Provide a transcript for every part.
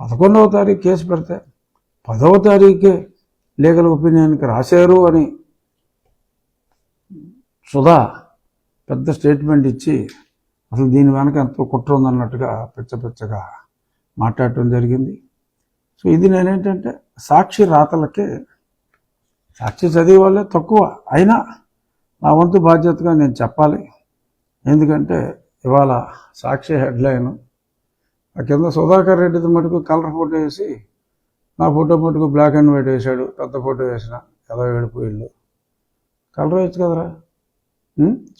పదకొండవ తారీఖు కేసు పెడితే పదవ తారీఖే లీగల్ ఒపీనియన్కి రాశారు అని సుధా పెద్ద స్టేట్మెంట్ ఇచ్చి అసలు దీని వెనక ఎంతో కుట్ర ఉందన్నట్టుగా పిచ్చ పిచ్చగా మాట్లాడటం జరిగింది. సో ఇది నేనేంటంటే సాక్షి రాతలకే సాక్షి చదివే వాళ్ళే తక్కువ. అయినా నా వంతు బాధ్యతగా నేను చెప్పాలి. ఎందుకంటే ఇవాళ సాక్షి హెడ్లైన్ ఆ కింద సుధాకర్ రెడ్డిది మటుకు కలర్ ఫోటో వేసి నా ఫోటో మటుకు బ్లాక్ అండ్ వైట్ వేశాడు పెద్ద ఫోటో వేసిన ఎలా వెళ్ళిపోయిళ్ళు కలర్ వేయచ్చు కదరా?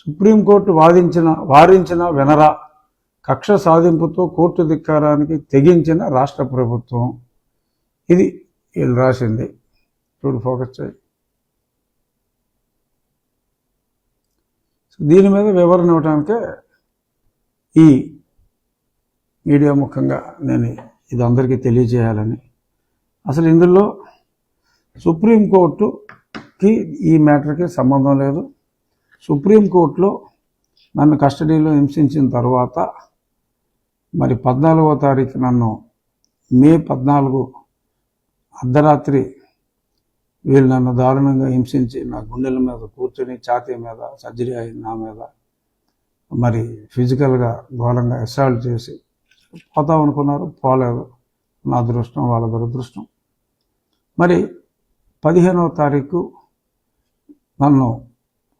సుప్రీంకోర్టు వాదించిన వారించిన వినరా కక్ష సాధింపుతో కోర్టు ధిక్కారానికి తెగించిన రాష్ట్ర ప్రభుత్వం. ఇది వీళ్ళు రాసింది. చూడు ఫోకస్ చేయి. దీని మీద వివరణ ఇవ్వడానికే ఈ మీడియా ముఖంగా నేను ఇది అందరికీ తెలియజేయాలని. అసలు ఇందులో సుప్రీంకోర్టుకి ఈ మ్యాటర్కి సంబంధం లేదు. సుప్రీంకోర్టులో నన్ను కస్టడీలో హింసించిన తర్వాత మరి పద్నాలుగో తారీఖు నన్ను మే పద్నాలుగు అర్ధరాత్రి వీళ్ళు నన్ను దారుణంగా హింసించి నా గుండెల మీద కూర్చొని ఛాతీ మీద సర్జరీ అయింది నా మీద మరి ఫిజికల్గా ఘోరంగా అసాల్ట్ చేసి పోతాం అనుకున్నారు పోలేదు. నా అదృష్టం వాళ్ళ దురదృష్టం. మరి పదిహేనవ తారీఖు నన్ను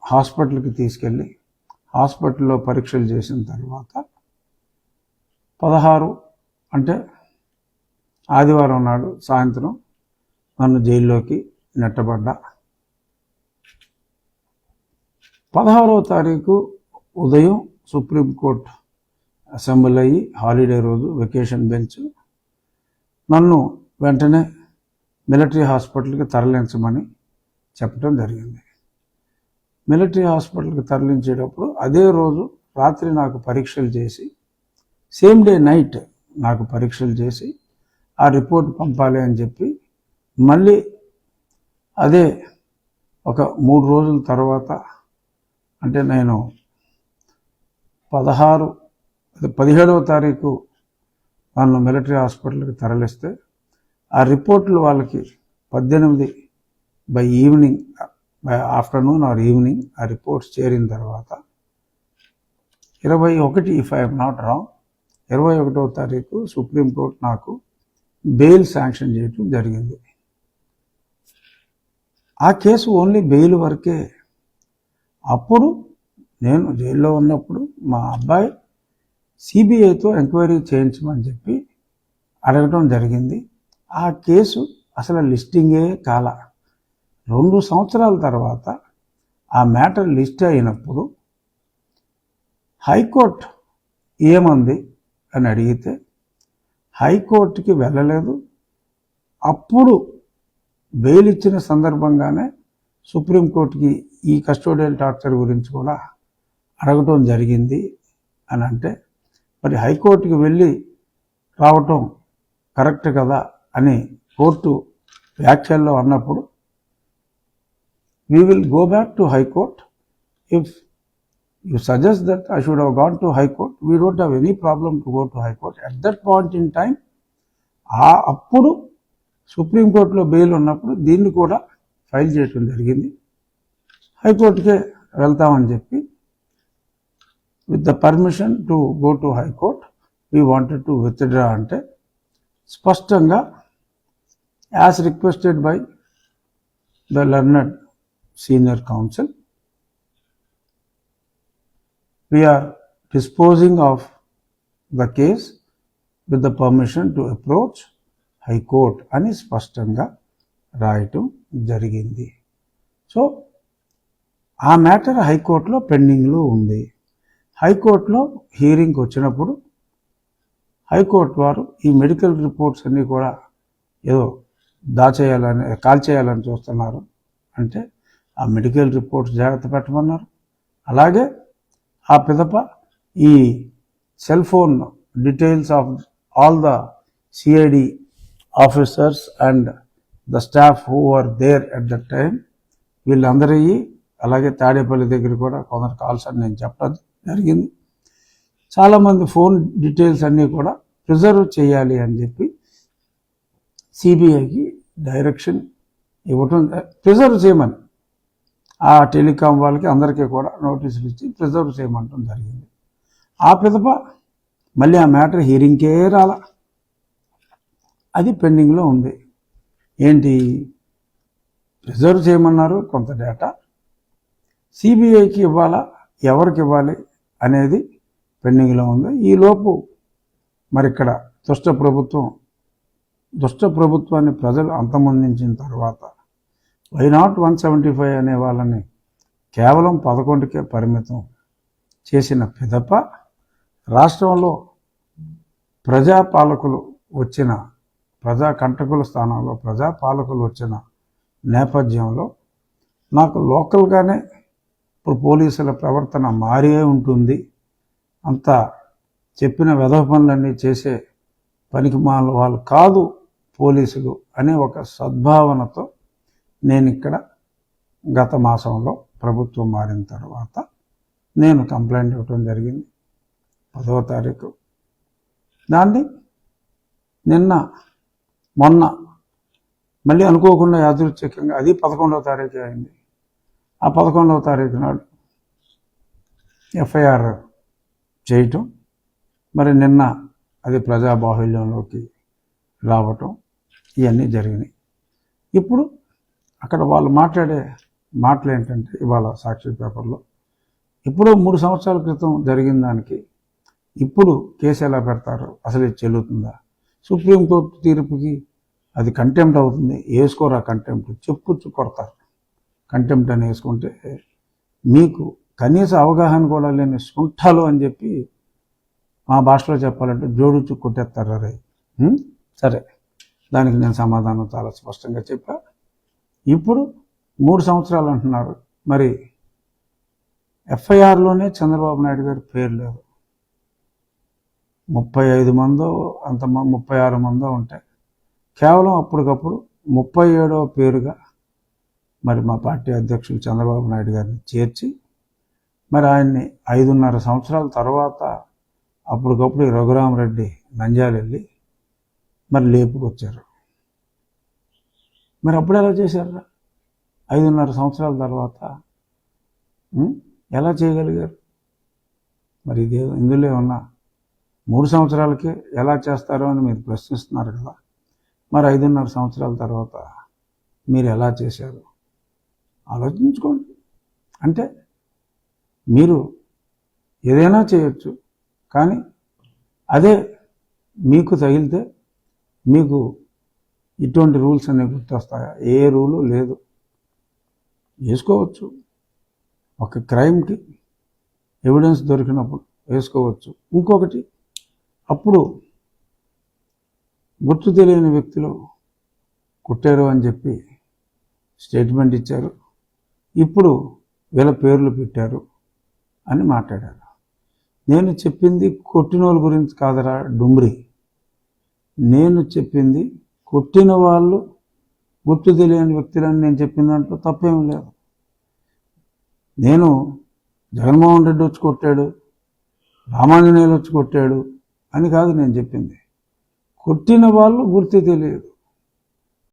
హాస్పిటల్కి తీసుకెళ్ళి హాస్పిటల్లో పరీక్షలు చేసిన తర్వాత పదహారు అంటే ఆదివారం నాడు సాయంత్రం నన్ను జైల్లోకి నెట్టబడ్డా. పదహారవ తారీఖు ఉదయం సుప్రీంకోర్టు అసెంబ్లీ అయ్యి హాలిడే రోజు వెకేషన్ బెంచ్ నన్ను వెంటనే మిలిటరీ హాస్పిటల్కి తరలించమని చెప్పడం జరిగింది. మిలిటరీ హాస్పిటల్కి తరలించేటప్పుడు అదే రోజు రాత్రి నాకు పరీక్షలు చేసి సేమ్ డే నైట్ నాకు పరీక్షలు చేసి ఆ రిపోర్ట్ పంపాలి అని చెప్పి మళ్ళీ అదే ఒక మూడు రోజుల తర్వాత అంటే నేను పదహారు అదే పదిహేడవ తారీఖు నన్ను మిలిటరీ హాస్పిటల్కి తరలిస్తే ఆ రిపోర్ట్లు వాళ్ళకి పద్దెనిమిది by evening by afternoon or evening ఆ రిపోర్ట్స్ చేరిన తర్వాత ఇరవై ఒకటి ఇఫ్ ఐఎమ్ నాట్ రాంగ్ ఇరవై ఒకటవ తారీఖు సుప్రీంకోర్టు నాకు బెయిల్ శాంక్షన్ చేయటం జరిగింది. ఆ కేసు ఓన్లీ బెయిల్ వరకే. అప్పుడు నేను జైల్లో ఉన్నప్పుడు మా అబ్బాయి సిబిఐతో ఎంక్వైరీ చేయించమని చెప్పి అడగటం జరిగింది. ఆ కేసు అసలు లిస్టింగే కాల. రెండు సంవత్సరాల తర్వాత ఆ మ్యాటర్ లిస్ట్ అయినప్పుడు హైకోర్టు ఏమంది అని అడిగితే హైకోర్టుకి వెళ్ళలేదు. అప్పుడు బెయిల్ ఇచ్చిన సందర్భంగానే సుప్రీంకోర్టుకి ఈ కస్టోడియల్ టార్చర్ గురించి కూడా అడగటం జరిగింది అని అంటే మరి హైకోర్టుకి వెళ్ళి రావటం కరెక్ట్ కదా అని కోర్టు వ్యాఖ్యల్లో అన్నప్పుడు we will go back to high court if you suggest that I should have gone to high court we don't have any problem to go to high court at that point in time ఆ అప్పుడు సుప్రీంకోర్టులో bail ఉన్నప్పుడు దీన్ని కూడా file చేయటం జరిగింది. హైకోర్టుకే వెళ్తామని చెప్పి with the permission to go to high court we wanted to withdraw అంటే స్పష్టంగా as requested by the learned senior counsel we are disposing of the case with the permission to approach high court అని స్పష్టంగా రాయటం జరిగింది. So ఆ matter హైకోర్టులో పెండింగ్లో ఉంది. హైకోర్టులో హియరింగ్కి వచ్చినప్పుడు హైకోర్టు వారు ఈ మెడికల్ రిపోర్ట్స్ అన్నీ కూడా ఏదో దాచేయాలని కాల్ చేయాలని చూస్తున్నారు. అంటే ఆ మెడికల్ రిపోర్ట్స్ జాగ్రత్త పెట్టమన్నారు. అలాగే ఆ పిదప ఈ cell phone details of all the CID officers and the staff who are there at the time వీళ్ళందరి అలాగే తాడేపల్లి దగ్గర కూడా కొందరు కాల్స్ అని నేను చెప్పడం జరిగింది. చాలామంది ఫోన్ డీటెయిల్స్ అన్నీ కూడా ప్రిజర్వ్ చేయాలి అని చెప్పి సిబిఐకి డైరెక్షన్ ఇవ్వటం ప్రిజర్వ్ చేయమని. ఆ టెలికాం వాళ్ళకి అందరికీ కూడా నోటీసులు ఇచ్చి ప్రిజర్వ్ చేయమంటం జరిగింది. ఆ పిదప మళ్ళీ ఆ మ్యాటర్ హీరింగ్కే రాల. అది పెండింగ్లో ఉంది. ఏంటి? ప్రిజర్వ్ చేయమన్నారు కొంత డేటా. సిబిఐకి ఇవ్వాలా? ఎవరికి ఇవ్వాలి? అనేది పెండింగ్లో ఉంది. ఈలోపు మరి ఇక్కడ దుష్ట ప్రభుత్వం దుష్ట ప్రభుత్వాన్ని ప్రజలు అంతమొందించిన తర్వాత why not one seventy five అనే వాళ్ళని కేవలం పదకొండుకే పరిమితం చేసిన పిదప రాష్ట్రంలో ప్రజాపాలకులు వచ్చిన ప్రజా కంటకుల స్థానంలో ప్రజాపాలకులు వచ్చిన నేపథ్యంలో నాకు లోకల్గానే ఇప్పుడు పోలీసుల ప్రవర్తన మారే ఉంటుంది. అంత చెప్పిన వెధవ పనులన్నీ చేసే పనికి మాల వాళ్ళు కాదు పోలీసులు అనే ఒక సద్భావనతో నేను ఇక్కడ గత మాసంలో ప్రభుత్వం మారిన తర్వాత నేను కంప్లైంట్ ఇవ్వటం జరిగింది. పదవ తారీఖు. దాన్ని నిన్న మొన్న మళ్ళీ అనుకోకుండా యాదృచ్ఛికంగా అది పదకొండవ తారీఖు అయింది. ఆ పదకొండవ తారీఖు నాడు ఎఫ్ఐఆర్ చేయటం. మరి నిన్న అది ప్రజాబాహుల్యంలోకి రావటం ఇవన్నీ జరిగినాయి. ఇప్పుడు అక్కడ వాళ్ళు మాట్లాడే మాటలు ఏంటంటే ఇవాళ సాక్షి పేపర్లో ఇప్పుడు మూడు సంవత్సరాల క్రితం జరిగిన దానికి ఇప్పుడు కేసు ఎలా పెడతారు? అసలు ఇది చెల్లుతుందా? సుప్రీంకోర్టు తీర్పుకి అది కంటెంప్ట్ అవుతుంది. వేసుకోరా కంటెంప్ట్ చెప్పుచ్చు కొడతారు. కంటెంప్ట్ అని వేసుకుంటే మీకు కనీస అవగాహన కూడా లేని సుంఠాలు అని చెప్పి మా భాషలో చెప్పాలంటే జోడు కొట్టేస్తారు రే? సరే. దానికి నేను సమాధానం చాలా స్పష్టంగా చెప్పా. ఇప్పుడు మూడు సంవత్సరాలు అంటున్నారు. మరి ఎఫ్ఐఆర్లోనే చంద్రబాబు నాయుడు గారి పేరు లేదు. ముప్పై ఐదు మందో అంత ముప్పై ఆరు మందో ఉంటాయి. కేవలం అప్పటికప్పుడు ముప్పై ఏడవ పేరుగా మరి మా పార్టీ అధ్యక్షులు చంద్రబాబు నాయుడు గారిని చేర్చి మరి ఆయన్ని ఐదున్నర సంవత్సరాల తర్వాత అప్పటికప్పుడు రఘురామరెడ్డి నంజాలు వెళ్ళి మరి లేపుకొచ్చారు. మరి అప్పుడు ఎలా చేశారా? ఐదున్నర సంవత్సరాల తర్వాత ఎలా చేయగలిగారు? మరి ఇదే ఇందులో ఏమన్నా మూడు సంవత్సరాలకే ఎలా చేస్తారో అని మీరు ప్రశ్నిస్తున్నారు కదా. మరి ఐదున్నర సంవత్సరాల తర్వాత మీరు ఎలా చేశారు? ఆలోచించుకోండి. అంటే మీరు ఏదైనా చేయొచ్చు కానీ అదే మీకు తగిలితే మీకు ఇటువంటి రూల్స్ అనేవి గుర్తొస్తాయా? ఏ రూలు? లేదు. వేసుకోవచ్చు. ఒక క్రైమ్కి ఎవిడెన్స్ దొరికినప్పుడు వేసుకోవచ్చు. ఇంకొకటి అప్పుడు గుర్తు తెలియని వ్యక్తులు కుట్టారు అని చెప్పి స్టేట్మెంట్ ఇచ్చారు. ఇప్పుడు వీళ్ళ పేర్లు పెట్టారు అని మాట్లాడారు. నేను చెప్పింది కొట్టిన వాళ్ళ గురించి కాదరా డుమ్రి. నేను చెప్పింది కొట్టిన వాళ్ళు గుర్తు తెలియని వ్యక్తులని నేను చెప్పిన దాంట్లో తప్పేం లేదు. నేను జగన్మోహన్ రెడ్డి వచ్చి కొట్టాడు రామాంజనేయులు వచ్చి కొట్టాడు అని కాదు నేను చెప్పింది. కొట్టిన వాళ్ళు గుర్తు తెలియదు.